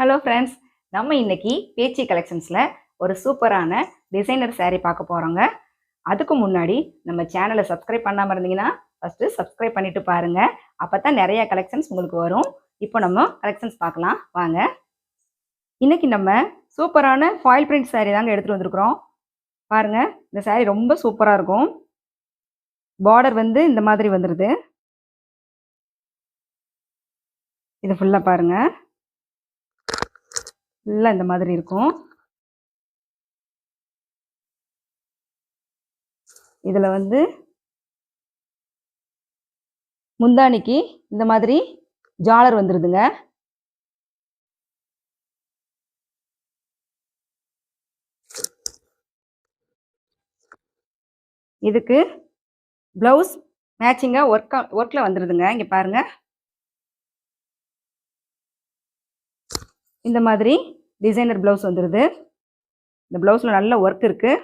Hello friends நம்ம இன்னைக்கு பேச்சி கலெக்ஷன்ஸில் ஒரு சூப்பரான டிசைனர் சேரீ பார்க்க போகிறோங்க அதுக்கு முன்னாடி நம்ம சேனலை சப்ஸ்கிரைப் பண்ணாமல் இருந்தீங்கன்னா ஃபஸ்ட்டு சப்ஸ்கிரைப் பண்ணிட்டு பாருங்க. அப்போ தான் நிறையா கலெக்ஷன்ஸ் உங்களுக்கு வரும். இப்போ நம்ம கலெக்ஷன்ஸ் பார்க்கலாம். வாங்க. இன்னைக்கு நம்ம சூப்பரான ஃபாயில் பிரிண்ட் சேரீ தாங்க எடுத்துகிட்டு வந்திருக்கிறோம். பாருங்கள் இந்த சேரீ ரொம்ப சூப்பராக இருக்கும். பார்டர் வந்து இந்த மாதிரி வந்துடுது இது ஃபுல்லாக பாருங்கள் ஃபுல்லாக இந்த மாதிரி இருக்கும். இதில் வந்து முந்தானிக்கு இந்த மாதிரி ஜாலர் வந்துடுதுங்க இதுக்கு ப்ளவுஸ் மேட்சிங்காக ஒர்க்காக ஒர்க்கில் வந்துடுதுங்க இங்கே பாருங்கள் இந்த மாதிரி டிசைனர் ப்ளவுஸ் வந்துடுது இந்த ப்ளவுஸில் நல்ல ஒர்க் இருக்குது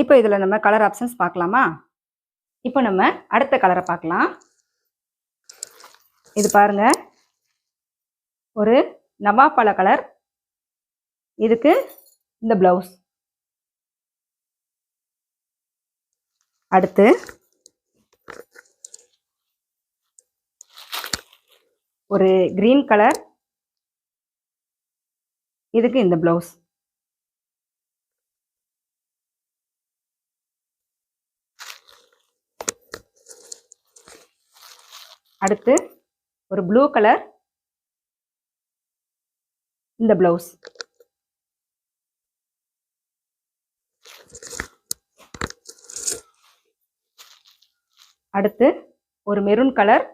இப்போ இதில் நம்ம கலர் ஆப்ஷன்ஸ் பார்க்கலாமா? இப்போ நம்ம அடுத்த கலரை பார்க்கலாம். இது பாருங்க. ஒரு நவாப்பழ கலர் இதுக்கு இந்த ப்ளவுஸ் அடுத்து ஒரு கிரீன் கலர் இதுக்கு இந்த ப்ளவுஸ் அடுத்து ஒரு ப்ளூ கலர் இந்த ப்ளவுஸ் அடுத்து ஒரு மெரூன் கலர்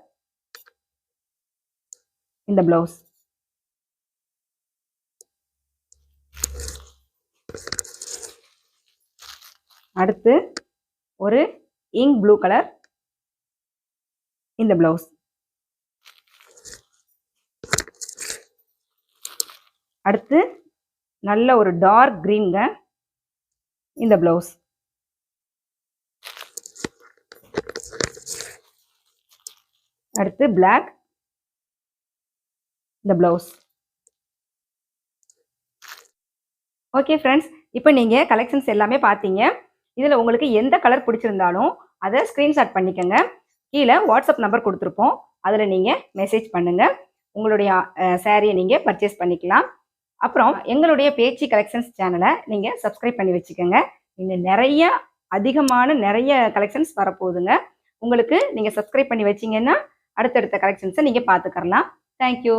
இந்த ப்ளவுஸ் அடுத்து ஒரு இங்க் ப்ளூ கலர் இந்த ப்ளவுஸ் அடுத்து நல்ல ஒரு டார்க் க்ரீன்ங்க இந்த ப்ளவுஸ் அடுத்து பிளாக் இந்த ப்ளவுஸ் ஓகே ஃப்ரெண்ட்ஸ் இப்போ நீங்கள் கலெக்ஷன்ஸ் எல்லாமே பார்த்தீங்க இதில் உங்களுக்கு எந்த கலர் பிடிச்சிருந்தாலும் அதை ஸ்க்ரீன்ஷாட் பண்ணிக்கோங்க. கீழே வாட்ஸ்அப் நம்பர் கொடுத்துருப்போம். அதில் நீங்கள் மெசேஜ் பண்ணுங்கள் உங்களுடைய சாரியை நீங்கள் பர்ச்சேஸ் பண்ணிக்கலாம். அப்புறம் எங்களுடைய பேச்சு கலெக்ஷன்ஸ் சேனலை நீங்கள் சப்ஸ்கிரைப் பண்ணி வச்சுக்கோங்க. இன்னும் நிறைய அதிகமான நிறைய கலெக்ஷன்ஸ் வரப்போகுதுங்க. உங்களுக்கு நீங்கள் சப்ஸ்கிரைப் பண்ணி வச்சிங்கன்னா அடுத்தடுத்த கலெக்ஷன்ஸை நீங்கள் பார்த்துக்கரலாம் தேங்க்யூ